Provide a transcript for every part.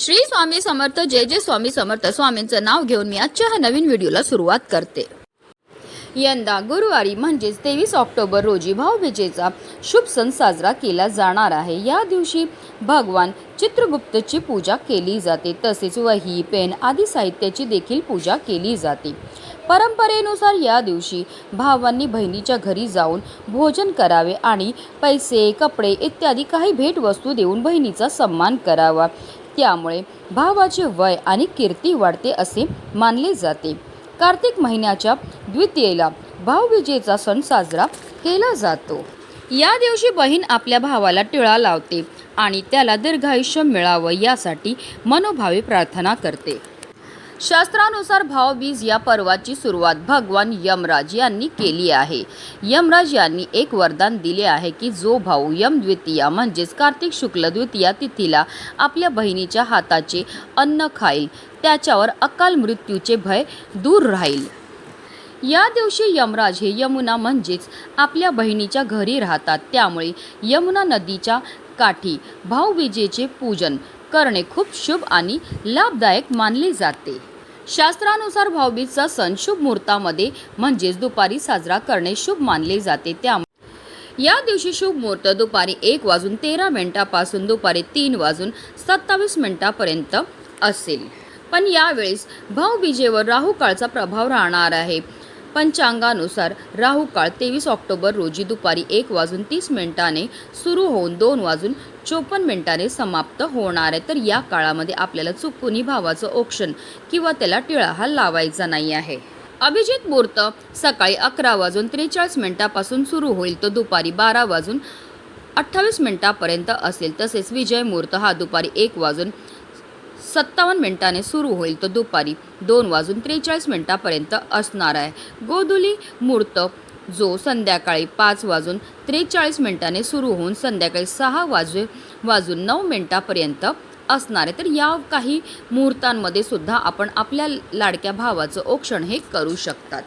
श्री स्वामी समर्थ जय जय स्वामी समर्थ. स्वामींचं नाव घेऊन मी आजच्या ह्या नवीन व्हिडिओला सुरुवात करते. यंदा गुरुवारी म्हणजेच तेवीस ऑक्टोबर रोजी भाऊबीजेचा शुभ सण साजरा केला जाणार आहे. या दिवशी भगवान चित्रगुप्तची पूजा केली जाते. तसेच वही पेन आदी साहित्याची देखील पूजा केली जाते. परंपरेनुसार या दिवशी भावांनी बहिणीच्या घरी जाऊन भोजन करावे आणि पैसे कपडे इत्यादी काही भेटवस्तू देऊन बहिणीचा सन्मान करावा. त्यामुळे भावाचे वय आणि कीर्ती वाढते असे मानले जाते. कार्तिक महिन्याच्या द्वितीयेला भाऊबीजेचा सण साजरा केला जातो. या दिवशी बहीण आपल्या भावाला टिळा लावते आणि त्याला दीर्घायुष्य मिळावं यासाठी मनोभावे प्रार्थना करते. शास्त्रानुसार भावबीज या पर्वाची सुरुवात भगवान यमराज यांनी केली आहे. यमराज यांनी एक वरदान दिले आहे की जो भाऊ यम द्वितीया म्हणजेच कार्तिक शुक्ल द्वितीया तिथीला आपल्या बहिणीच्या हाताचे अन्न खाईल त्याच्यावर अकाल मृत्यूचे भय दूर राहील. या दिवशी यमराज हे यमुना म्हणजेच आपल्या बहिणीच्या घरी राहतात. त्यामुळे यमुना नदीच्या काठी भाऊबीजेचे पूजन करणे खूप शुभ आणि लाभदायक मानले जाते. शास्त्रानुसार भाऊबीजचा सण शुभ मुहूर्तामध्ये म्हणजेच दुपारी साजरा करणे शुभ मानले जाते. त्या या दिवशी शुभ मुहूर्त दुपारी एक वाजून तेरा मिनिटापासून दुपारी तीन वाजून सत्तावीस मिनिटापर्यंत असेल. पण यावेळेस भाऊबीजेवर राहू काळचा प्रभाव राहणार आहे. पंचांगानुसार राहू काळ तेवीस ऑक्टोबर रोजी दुपारी एक वाजून तीस मिनिटाने सुरू होऊन दोन वाजून चोपन्न मिनिटाने समाप्त होणार आहे. तर या काळामध्ये आपल्याला चुकूनही भावाचं औक्षण किंवा त्याला टिळा हा लावायचा नाही आहे. अभिजित मुहूर्त सकाळी अकरा वाजून त्रेचाळीस मिनिटापासून सुरू होईल. तो दुपारी बारा वाजून अठ्ठावीस मिनिटापर्यंत असेल. तसेच विजय मुहूर्त हा दुपारी एक वाजून सत्तावन्न मिनिटाने सुरू होईल. तो दुपारी दोन वाजून त्रेचाळीस मिनिटापर्यंत असणार आहे. गोधुली मुहूर्त जो संध्याकाळी पाच वाजून त्रेचाळीस मिनिटाने सुरू होऊन संध्याकाळी सहा वाजू वाजून नऊ मिनिटापर्यंत असणार आहे. तर या काही मुहूर्तांमध्ये सुद्धा आपण आपल्या लाडक्या भावाचं औक्षण हे करू शकतात.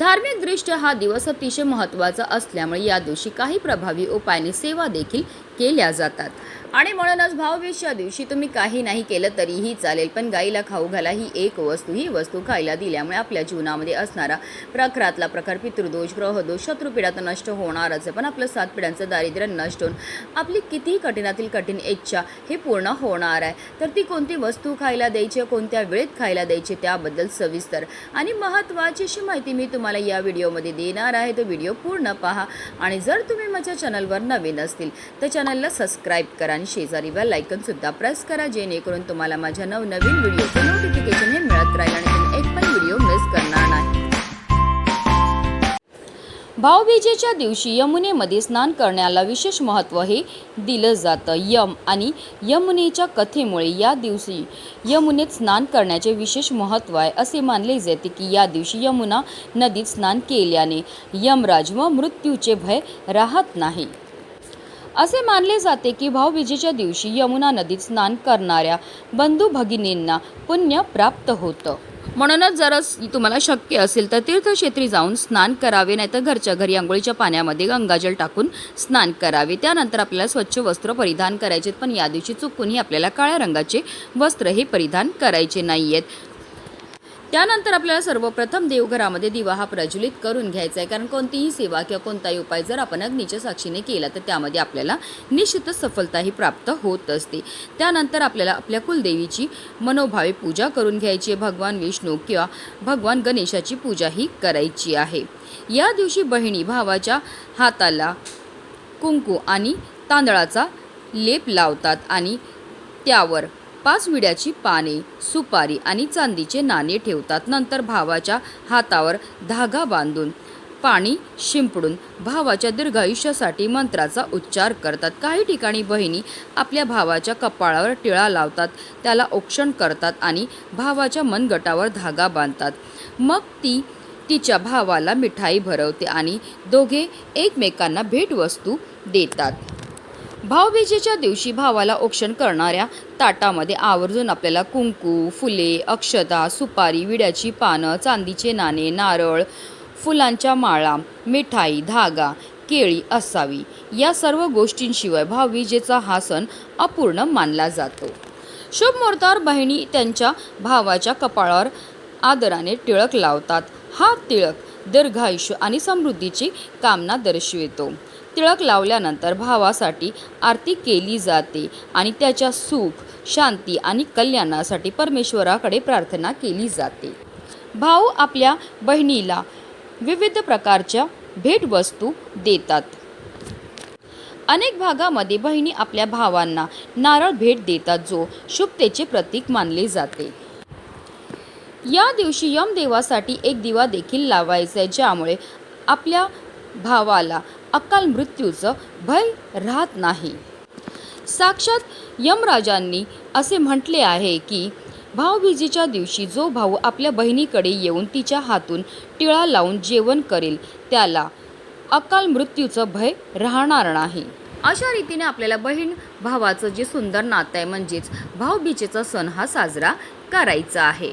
धार्मिकदृष्ट्या हा दिवस अतिशय महत्त्वाचा असल्यामुळे या दिवशी काही प्रभावी उपायाने सेवा देखील केल्या जातात. आणि म्हणूनच भावबीजच्या दिवशी तुम्ही काही नाही केलं तरीही चालेल. पण गाईला खाऊ घाला ही एक वस्तू. ही वस्तू खायला दिल्यामुळे आपल्या जीवनामध्ये असणारा प्रखरातला प्रकार पितृदोष ग्रहदोष शत्रुपिढा तर नष्ट होणारच आहे. पण आपलं सात पिढ्यांचं दारिद्र्य नष्ट होऊन आपली कितीही कठीणातील कठीण इच्छा हे पूर्ण होणार आहे. तर ती कोणती वस्तू खायला द्यायची कोणत्या वेळेत खायला द्यायची त्याबद्दल सविस्तर आणि महत्त्वाची अशी माहिती मी तुम्हाला या व्हिडिओमध्ये देणार आहे. तो व्हिडिओ पूर्ण पहा आणि जर तुम्ही माझ्या चॅनलवर नवीन असतील तर चॅनलला सबस्क्राईब करा. आणि शेजारी बेल सुद्धा प्रेस करा जेणेकरून तुम्हाला माझ्या नवनवीन व्हिडिओचे नोटिफिकेशन हे मिळत राहील आणि तुम्ही एक पण व्हिडिओ मिस करणार नाही. भाऊबीजेच्या दिवशी यमुनेमध्ये स्नान करण्याला विशेष महत्त्व हे दिलं जातं. यम आणि यमुनेच्या कथेमुळे या दिवशी यमुनेत स्नान करण्याचे विशेष महत्त्व आहे असे मानले जाते की या दिवशी यमुना नदीत स्नान केल्याने यमराज व मृत्यूचे भय राहत नाही. असे मानले जाते की भाऊबीजेच्या दिवशी यमुना नदीत स्नान करणाऱ्या बंधू भगिनींना पुण्य प्राप्त होतं. म्हणूनच जर तुम्हाला शक्य असेल तर तीर्थक्षेत्री जाऊन स्नान करावे नाहीतर घरच्या घरी आंघोळीच्या पाण्यामध्ये गंगाजल टाकून स्नान करावे. त्यानंतर आपल्याला स्वच्छ वस्त्र परिधान करायचे पण या दिवशी चुकूनही आपल्याला काळ्या रंगाचे वस्त्र हे परिधान करायचे नाही आहेत त्यानंतर आपल्याला सर्वप्रथम देवघरामध्ये दिवा हा प्रज्वलित करून घ्यायचा आहे. कारण कोणतीही सेवा किंवा कोणताही उपाय जर आपण अग्नीच्या साक्षीने केला तर त्यामध्ये आपल्याला निश्चितच सफलताही प्राप्त होत असते. त्यानंतर आपल्याला आपल्या कुलदेवीची मनोभावे पूजा करून घ्यायची आहे. भगवान विष्णू किंवा भगवान गणेशाची पूजाही करायची आहे. या दिवशी बहिणी भावाच्या हाताला कुंकू आणि तांदळाचा लेप लावतात आणि त्यावर पाच विड्याची पाने सुपारी आणि चांदीचे नाणे ठेवतात. नंतर भावाच्या हातावर धागा बांधून पाणी शिंपडून भावाच्या दीर्घायुष्यासाठी मंत्राचा उच्चार करतात. काही ठिकाणी बहिणी आपल्या भावाच्या कपाळावर टिळा लावतात त्याला औक्षण करतात आणि भावाच्या मनगटावर धागा बांधतात. मग ती तिच्या भावाला मिठाई भरवते आणि दोघे एकमेकांना भेटवस्तू देतात. भाऊबीजेच्या दिवशी भावाला औक्षण करणाऱ्या ताटामध्ये आवर्जून आपल्याला कुंकू फुले अक्षता सुपारी विड्याची पानं चांदीचे नाणे नारळ फुलांच्या माळा मिठाई धागा केळी असावी. या सर्व गोष्टींशिवाय भाऊबीजेचा हा सण अपूर्ण मानला जातो. शुभ मुहूर्तावर बहिणी त्यांच्या भावाच्या कपाळावर आदराने टिळक लावतात. हा टिळक दीर्घायुष्य आणि समृद्धीची कामना दर्शवितो. टिळक लावल्यानंतर भावासाठी आरती केली जाते आणि त्याच्या सुख शांती आणि कल्याणासाठी परमेश्वराकडे प्रार्थना केली जाते. भाऊ आपल्या बहिणीला विविध प्रकारच्या भेटवस्तू देतात. अनेक भागामध्ये बहिणी आपल्या भावांना नारळ भेट देतात जो शुभतेचे प्रतीक मानले जाते. या दिवशी यमदेवासाठी एक दिवा देखील लावायचा आहे ज्यामुळे आपल्या भावाला अकाल मृत्यूचं भय राहत नाही. साक्षात यमराजांनी असे म्हटले आहे की भाऊबीजेच्या दिवशी जो भाऊ आपल्या बहिणीकडे येऊन तिच्या हातून टिळा लावून जेवण करेल त्याला अकाल मृत्यूचं भय राहणार नाही. अशा रीतीने आपल्याला बहीण भावाचं जे सुंदर नातं आहे म्हणजेच भाऊबीजेचा सण हा साजरा करायचा आहे.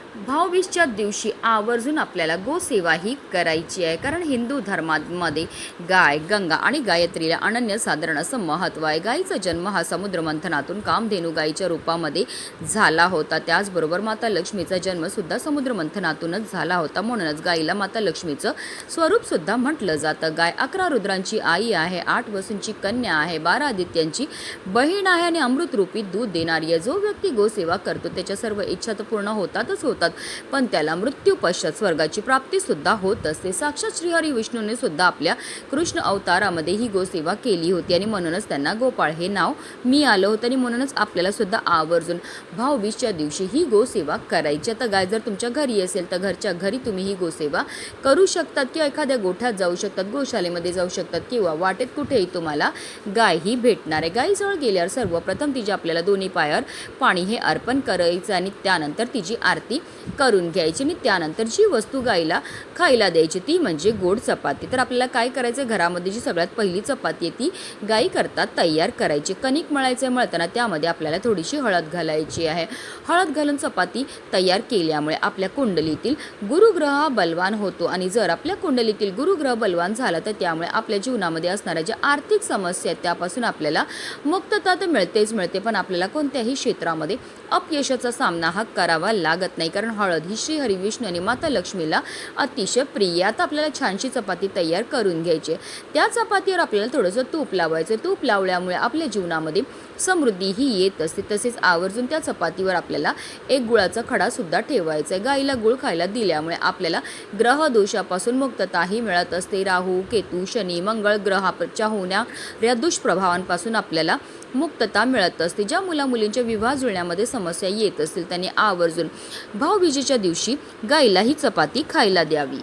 भाऊबीजच्या दिवशी आवर्जून आपल्याला गोसेवा ही करायची आहे. कारण हिंदू धर्मामध्ये गाय गंगा आणि गायत्रीला अनन्य साधारण असं महत्त्व आहे. गायीचा जन्म हा समुद्र मंथनातून कामधेनू गायीच्या रूपामध्ये झाला होता. त्याचबरोबर माता लक्ष्मीचा जन्मसुद्धा समुद्र मंथनातूनच झाला होता. म्हणूनच गायीला माता लक्ष्मीचं स्वरूपसुद्धा म्हटलं जातं. गाय अकरा रुद्रांची आई आहे आठ वसूंची कन्या आहे बारा आदित्यांची बहीण आहे आणि अमृतरूपी दूध देणारी आहे. जो व्यक्ती गोसेवा करतो त्याच्या सर्व इच्छा तर पूर्ण होतातच होतात. पण त्याला मृत्यू पश्चात स्वर्गाची प्राप्तीसुद्धा होत असते. साक्षात श्रीहरी विष्णूने सुद्धा आपल्या कृष्ण अवतारामध्ये ही गोसेवा केली होती आणि म्हणूनच त्यांना गोपाळ हे नाव मी आलं होतं आणि म्हणूनच आपल्याला सुद्धा आवर्जून भाऊबीजच्या दिवशी ही गोसेवा करायची. आता गाय जर तुमच्या घरी असेल तर घरच्या घरी तुम्ही ही गोसेवा करू शकतात किंवा एखाद्या गोठ्यात जाऊ शकतात गोशालेमध्ये जाऊ शकतात किंवा वाटेत कुठेही तुम्हाला गाय ही भेटणार आहे. गायीजवळ गेल्यावर सर्वप्रथम तिच्या आपल्याला दोन्ही पायावर पाणी हे अर्पण करायचं आणि त्यानंतर तिची आरती करून घ्यायची आणि त्यानंतर जी वस्तू गाईला खायला द्यायची ती म्हणजे गोड चपाती. तर आपल्याला काय करायचं घरामध्ये जी सगळ्यात पहिली चपाती आहे ती गायी करतात तयार करायची. कणिक मळायचं आहे मळताना त्यामध्ये आपल्याला थोडीशी हळद घालायची आहे. हळद घालून चपाती तयार केल्यामुळे आपल्या कुंडलीतील गुरुग्रह बलवान होतो आणि जर आपल्या कुंडलीतील गुरुग्रह बलवान झाला तर त्यामुळे आपल्या जीवनामध्ये असणाऱ्या ज्या आर्थिक समस्या आहेत त्यापासून आपल्याला मुक्तता तर मिळतेच मिळते पण आपल्याला कोणत्याही क्षेत्रामध्ये अपयशाचा सामना हा करावा लागत नाही. कारण कारण हळद ही श्री हरिविष्णू आणि माता लक्ष्मीला अतिशय प्रिय आता आपल्याला छानशी चपाती तयार करून घ्यायची त्या चपातीवर आपल्याला थोडंसं तूप लावायचं तूप लावल्यामुळे आपल्या जीवनामध्ये समृद्धी ही येत असते. तसेच आवर्जून त्या चपातीवर आपल्याला एक गुळाचा खडा सुद्धा ठेवायचा आहे. गाईला गुळ खायला दिल्यामुळे आपल्याला ग्रहदोषापासून मुक्तताही मिळत असते. राहू केतू शनी मंगळ ग्रहाच्या होणाऱ्या दुष्प्रभावांपासून आपल्याला मुक्तता मिळत असते. ज्या मुला मुलींच्या विवाह जुळण्यामध्ये समस्या येत असतील त्यांनी आवर्जून भाऊबीजेच्या दिवशी गाईला ही चपाती खायला द्यावी.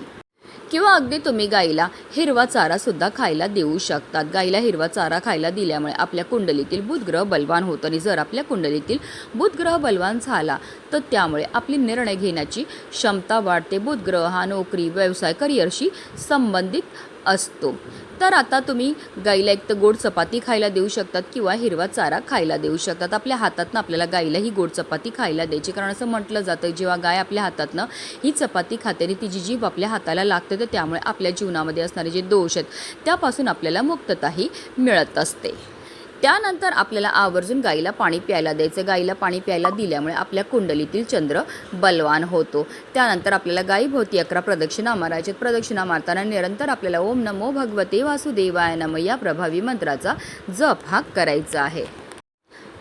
किंवा अगदी तुम्ही गाईला हिरवा चारा सुद्धा खायला देऊ शकतात. गाईला हिरवा चारा खायला दिल्यामुळे आपल्या कुंडलीतील बुधग्रह बलवान होतं आणि जर आपल्या कुंडलीतील बुधग्रह बलवान झाला तर त्यामुळे आपली निर्णय घेण्याची क्षमता वाढते. बुधग्रह हा नोकरी व्यवसाय करिअरशी संबंधित असतो. तर आता तुम्ही गाईला एक तर गोड चपाती खायला देऊ शकतात किंवा हिरवा चारा खायला देऊ शकतात. आपल्या हातातनं आपल्याला गाईला ही गोड चपाती खायला द्यायची. कारण असं म्हटलं जातं जेव्हा गाय आपल्या हातातनं ही चपाती खाते आणि तिची जीभ आपल्या हाताला लागते तर त्यामुळे आपल्या जीवनामध्ये असणारे जे दोष आहेत त्यापासून आपल्याला मुक्तताही मिळत असते. त्यानंतर आपल्याला आवर्जून गाईला पाणी प्यायला द्यायचं. गाईला पाणी प्यायला दिल्यामुळे आपल्या कुंडलीतील चंद्र बलवान होतो. त्यानंतर आपल्याला गाईभोवती अकरा प्रदक्षिणा मारायचे प्रदक्षिणा मारताना निरंतर आपल्याला ओम नमो भगवते वासुदेवाय नम या प्रभावी मंत्राचा जप हा करायचा आहे.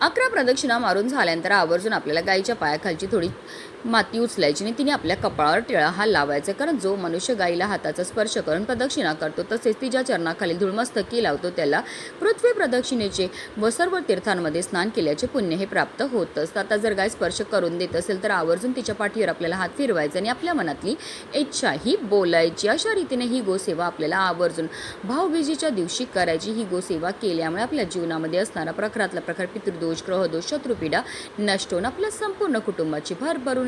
अकरा प्रदक्षिणा मारून झाल्यानंतर आवर्जून आपल्याला गाईच्या पायाखालची थोडी माती उचलायची आणि तिने आपल्या कपाळावर टिळा हा लावायचा. कारण जो मनुष्य गाईला हाताचा स्पर्श करून प्रदक्षिणा करतो तसेच तिच्या चरणाखाली धुळमस्तकी लावतो त्याला पृथ्वी प्रदक्षिणेचे व सर्व तीर्थांमध्ये स्नान केल्याचे पुण्य हे प्राप्त होत असतं आता जर गाय स्पर्श करून देत असेल तर आवर्जून तिच्या पाठीवर आपल्याला हात फिरवायचा आणि आपल्या मनातली इच्छा ही बोलायची. अशा रीतीने ही गोसेवा आपल्याला आवर्जून भाऊबीजेच्या दिवशी करायची. ही गोसेवा केल्यामुळे आपल्या जीवनामध्ये असणारा प्रखरातला प्रखर पितृदोष ग्रहदोष शत्रुपीडा नष्ट होऊन आपल्या संपूर्ण कुटुंबाची भरभरून